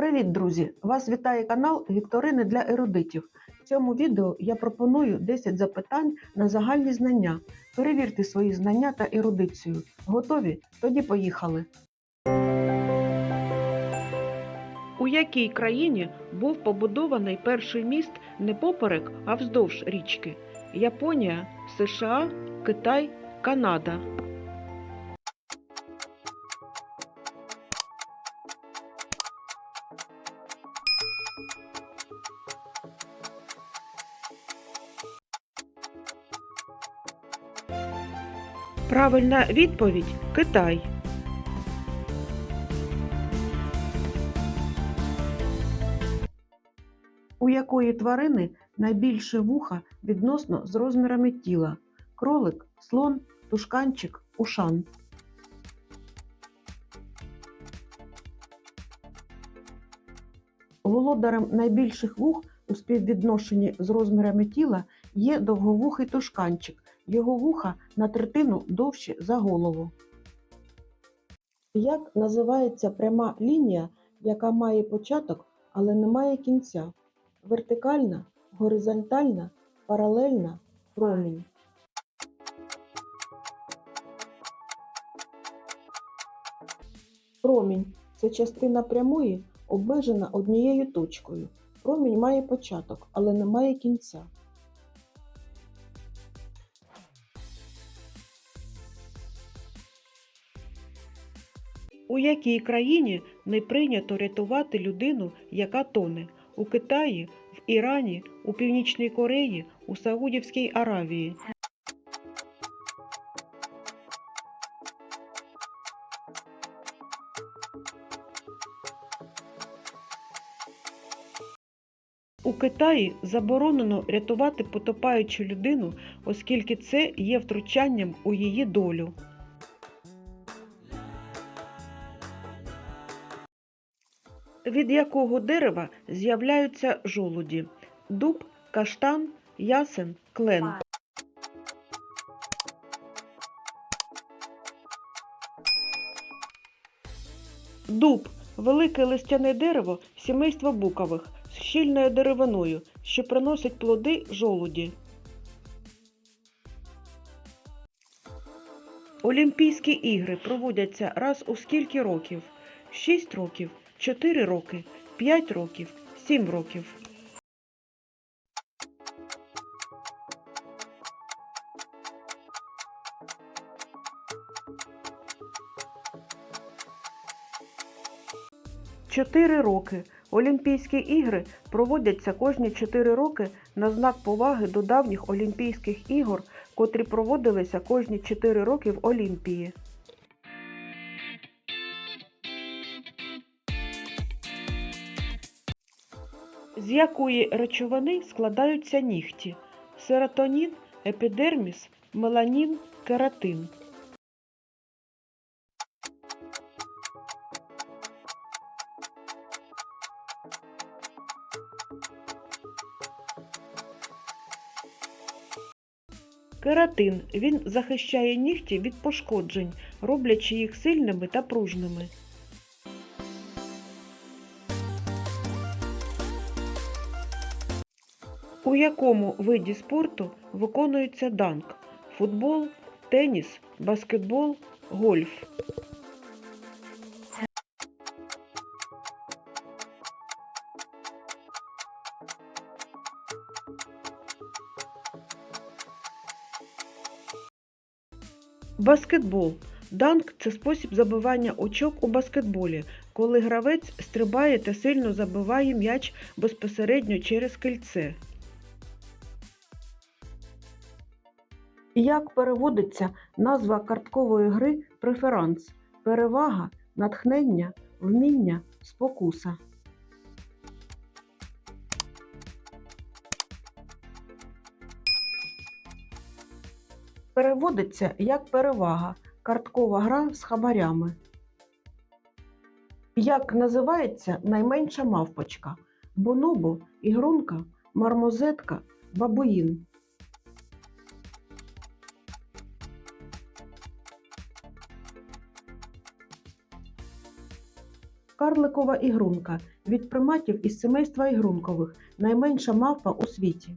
Привіт, друзі! Вас вітає канал Вікторини для ерудитів. В цьому відео я пропоную 10 запитань на загальні знання. Перевірте свої знання та ерудицію. Готові? Тоді поїхали. У якій країні був побудований перший міст не поперек, а вздовж річки? Японія, США, Китай, Канада. Правильна відповідь Китай. У якої тварини найбільше вуха відносно з розмірами тіла? Кролик, слон, тушканчик, ушан. Володарем найбільших вух у співвідношенні з розмірами тіла є довговухий тушканчик. Його вуха на третину довші за голову. Як називається пряма лінія, яка має початок, але не має кінця? Вертикальна, горизонтальна, паралельна, промінь. Промінь це частина прямої, обмежена однією точкою. Промінь має початок, але не має кінця. У якій країні не прийнято рятувати людину, яка тоне? У Китаї, в Ірані, у Північній Кореї, у Саудівській Аравії. У Китаї заборонено рятувати потопаючу людину, оскільки це є втручанням у її долю. Від якого дерева з'являються жолуді? Дуб, каштан, ясен, клен. Дуб велике листяне дерево сімейства букових з щільною деревиною, що приносить плоди жолуді. Олімпійські ігри проводяться раз у скільки років? 6 років, 4 роки, 5 років, 7 років. Чотири роки. Олімпійські ігри проводяться кожні 4 роки на знак поваги до давніх Олімпійських ігор, котрі проводилися кожні 4 роки в Олімпії. З якої речовини складаються нігті? Серотонін, епідерміс, меланін, кератин. Кератин. Він захищає нігті від пошкоджень, роблячи їх сильними та пружними. У якому виді спорту виконується данк? Футбол, теніс, баскетбол, гольф. Баскетбол. Данк це спосіб забивання очок у баскетболі, коли гравець стрибає та сильно забиває м'яч безпосередньо через кільце. Як переводиться назва карткової гри преферанс? Перевага, натхнення, вміння, спокуса. Переводиться як перевага, карткова гра з хабарями. Як називається найменша мавпочка? Бонобо, ігрунка, мармозетка, бабуїн. Карликова ігрунка від приматів із семейства ігрункових, найменша мавпа у світі.